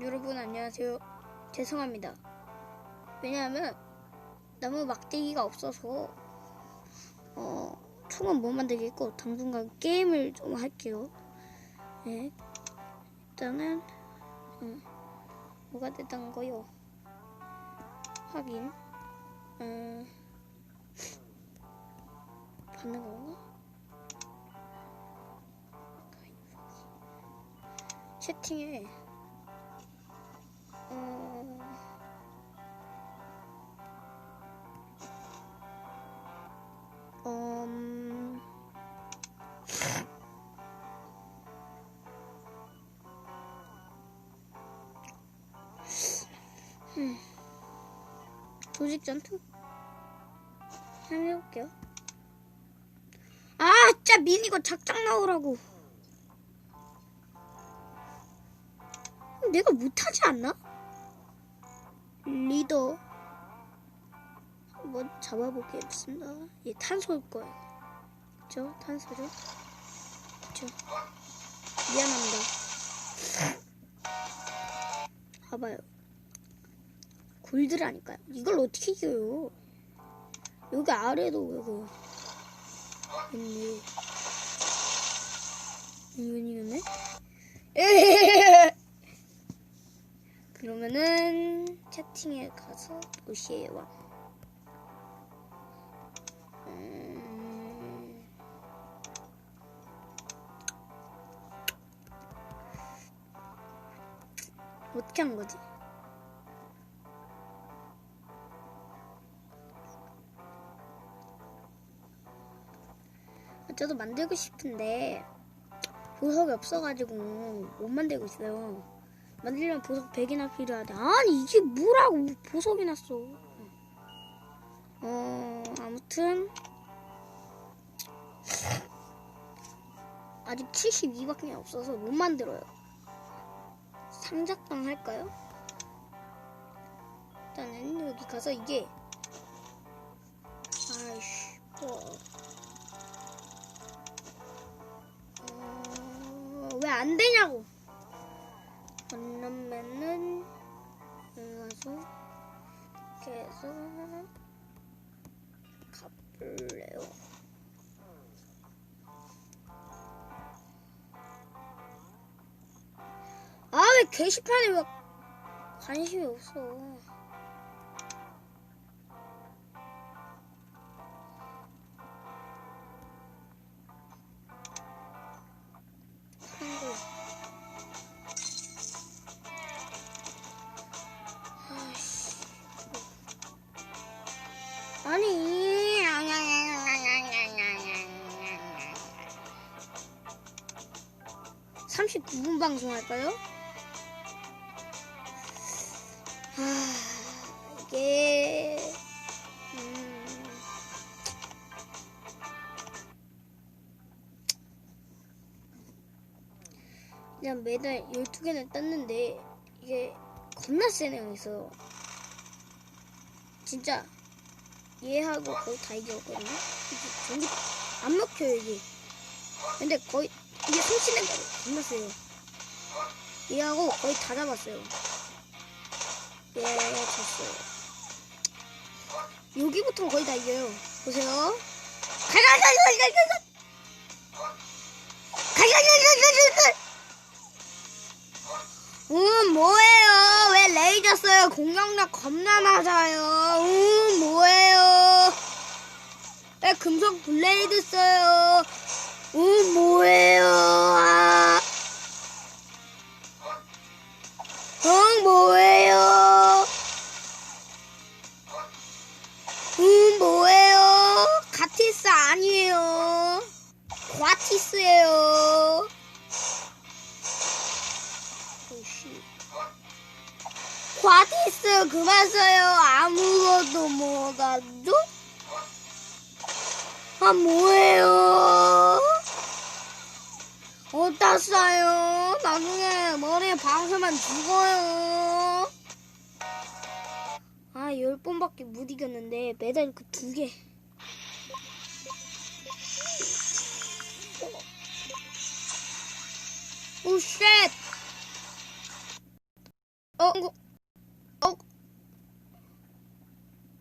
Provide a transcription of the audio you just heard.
여러분 안녕하세요. 죄송합니다. 왜냐하면 나무 막대기가 없어서 어 총은 못 만들겠고 당분간 게임을 좀 할게요. 네. 일단은 음, 뭐가 됐던 거요? 확인. 음, 받는 건가? 채팅에 음. 조직 전투 한번 해볼게요. 아, 진짜 미니거 작작 나오라고. 내가 못하지 않나? 리더 한번 잡아보겠습니다. 얘 탄소일 거예요. 그쵸? 탄소죠? 그쵸? 미안합니다. 봐봐요. 골드라니까요. 이걸 어떻게 이겨요? 여기 아래도 이거 있네. 에헤헤헤. 그러면은 채팅에 가서 도시의 왕. 음... 어떻게 한 거지? 저도 만들고 싶은데 보석이 없어가지고 못 만들고 있어요. 만들려면 보석 100이나 필요하대. 아니 이게 뭐라고 보석이 났어. 어 아무튼 아직 72밖에 없어서 못 만들어요. 상작당 할까요? 일단은 여기 가서 이게 아이씨 뭐. 안 되냐고. 그러면은 가서 이렇게 해서 가볼래요. 아 왜 게시판에 왜 관심이 없어? 39분 방송할까요? 아, 이게, 음, 그냥 매달 12개는 떴는데, 이게 겁나 세네요, 그래서. 진짜, 얘하고 거의 다 이겼거든요? 전기 안 먹혀요, 이게. 근데 거의, 이게 손치는 거 겁나 세요. 얘하고 거의 다 잡았어요. 예, 졌어요. 여기부터 거의 다 이겨요. 보세요. 갈갈갈갈갈갈! 갈갈갈갈갈갈! 음, 뭐예요? 왜 레이저 써요? 공격력 겁나 낮아요. 음, 뭐예요? 왜 금속 블레이드 써요? 음, 뭐예요? 아. 응, 뭐예요? 음, 뭐예요? 가티스 아니에요. 과티스예요. 과티스 그만 써요. 아무것도 못 하죠? 아, 뭐예요? 싸요? 나중에 머리에 박으면 죽어요. 아, 열 번밖에 못 이겼는데, 메달 그 두 개. 오, 쉣! 어, 이거